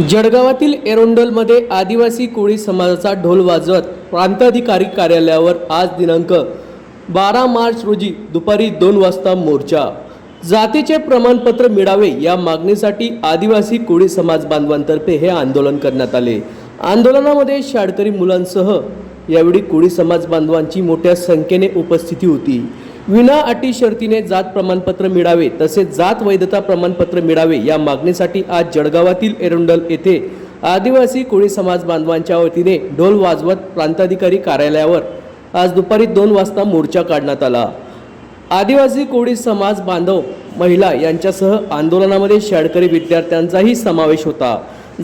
जळगावातील एरोंडलमध्ये आदिवासी कोळी समाजाचा ढोल वाजवत प्रांताधिकारी कार्यालयावर आज दिनांक बारा मार्च रोजी दुपारी दोन वाजता मोर्चा. जातीचे प्रमाणपत्र मिळावे या मागणीसाठी आदिवासी कोळी समाज बांधवांतर्फे हे आंदोलन करण्यात आले. आंदोलनामध्ये शाळकरी मुलांसह यावेळी कोळी समाज बांधवांची मोठ्या संख्येने उपस्थिती होती. विना अटी शर्तीने जात प्रमाणपत्र मिळावे तसेच जात वैधता प्रमाणपत्र मिळावे या मागणीसाठी आज जळगावातील एरोंडल येथे आदिवासी कोळी समाज बांधवांच्या वतीने ढोल वाजवत प्रांताधिकारी कार्यालयावर आज दुपारी दोन वाजता मोर्चा काढण्यात आला. आदिवासी कोळी समाज बांधव महिला यांच्यासह आंदोलनामध्ये शाळकरी विद्यार्थ्यांचाही समावेश होता.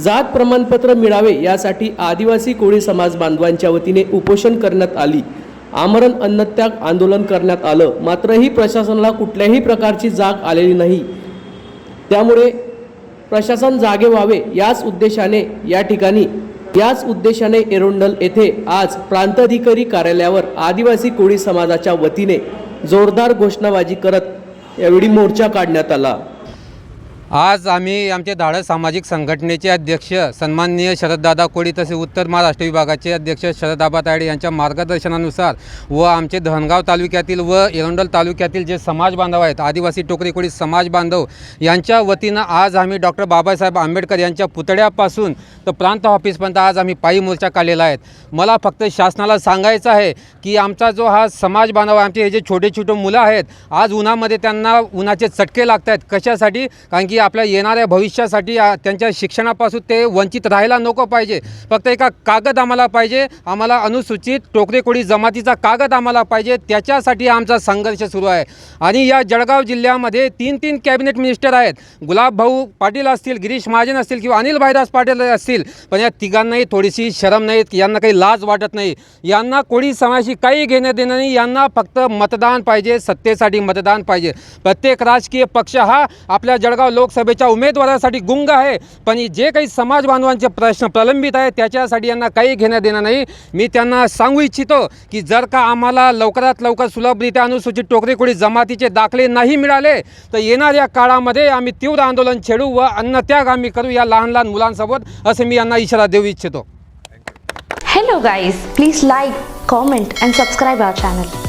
जात प्रमाणपत्र मिळावे यासाठी आदिवासी कोळी समाज बांधवांच्या वतीने उपोषण करण्यात आली. आमरण अन्नत्याग आंदोलन करण्यात आलं. मात्रही प्रशासनाला कुठल्याही प्रकारची जाग आलेली नाही. त्यामुळे प्रशासन जागे व्हावे याच उद्देशाने या ठिकाणी याच उद्देशाने एरोंडल येथे आज प्रांताधिकारी कार्यालयावर आदिवासी कोळी समाजाच्या वतीने जोरदार घोषणाबाजी करत यावेळी मोर्चा काढण्यात आला. आज आम्ही आमचे धाडस सामाजिक संघटनेचे अध्यक्ष सन्माननीय शरददादा कोळी तसे उत्तर महाराष्ट्र विभागाचे अध्यक्ष शरदाबा तायडे यांच्या मार्गदर्शनानुसार व आमचे धनगाव तालुक्यातील व एरंडल तालुक्यातील जे समाज बांधव आहेत आदिवासी टोकरी कोळी समाज बांधव यांच्या वतीनं आज आम्ही डॉक्टर बाबासाहेब आंबेडकर यांच्या पुतळ्यापासून तर प्रांत ऑफिसपर्यंत आज आम्ही पायी मोर्चा काढलेला आहे. मला फक्त शासनाला सांगायचं आहे की आमचा जो हा समाज बांधव आहे, आमचे हे जे छोटे छोटे मुलं आहेत आज उन्हामध्ये त्यांना उन्हाचे चटके लागत आहेत कशासाठी? कारण की आपल्या येणाऱ्या भविष्यासाठी त्यांच्या शिक्षणापासून ते वंचित राहायला नको पाहिजे. फक्त एका कागद आम्हाला पाहिजे. आम्हाला अनुसूचित टोकरे कोळी जमातीचा कागद आम्हाला पाहिजे. त्याच्यासाठी आमचा संघर्ष सुरू आहे. आणि या जळगाव जिल्ह्यामध्ये तीन तीन कॅबिनेट मिनिस्टर आहेत. गुलाबभाऊ पाटील असतील गिरीश महाजन असतील किंवा अनिल भाईदास पाटील असतील. पण या तिघांनाही थोडीशी शरम नाहीत यांना काही लाज वाटत नाही. यांना कोणी समाजाशी काही घेणं देणं नाही. यांना फक्त मतदान पाहिजे सत्तेसाठी मतदान पाहिजे. प्रत्येक राजकीय पक्ष हा आपल्या जळगाव लोकसभेच्या उमेदवारासाठी गुंग आहे. पण जे काही समाज बांधवांचे प्रश्न प्रलंबित आहे त्याच्यासाठी यांना काही घेणं देणं नाही. मी त्यांना सांगू इच्छितो की जर का आम्हाला लवकरात लवकर सुलभरित्या अनुसूचित टोकरीकोळी जमातीचे दाखले नाही मिळाले तर येणाऱ्या काळामध्ये आम्ही तीव्र आंदोलन छेडू व अन्नत्याग आम्ही करू या लहान लहान मुलांसोबत असे मी यांना इशारा देऊ इच्छितो. Hello guys please like comment and subscribe our channel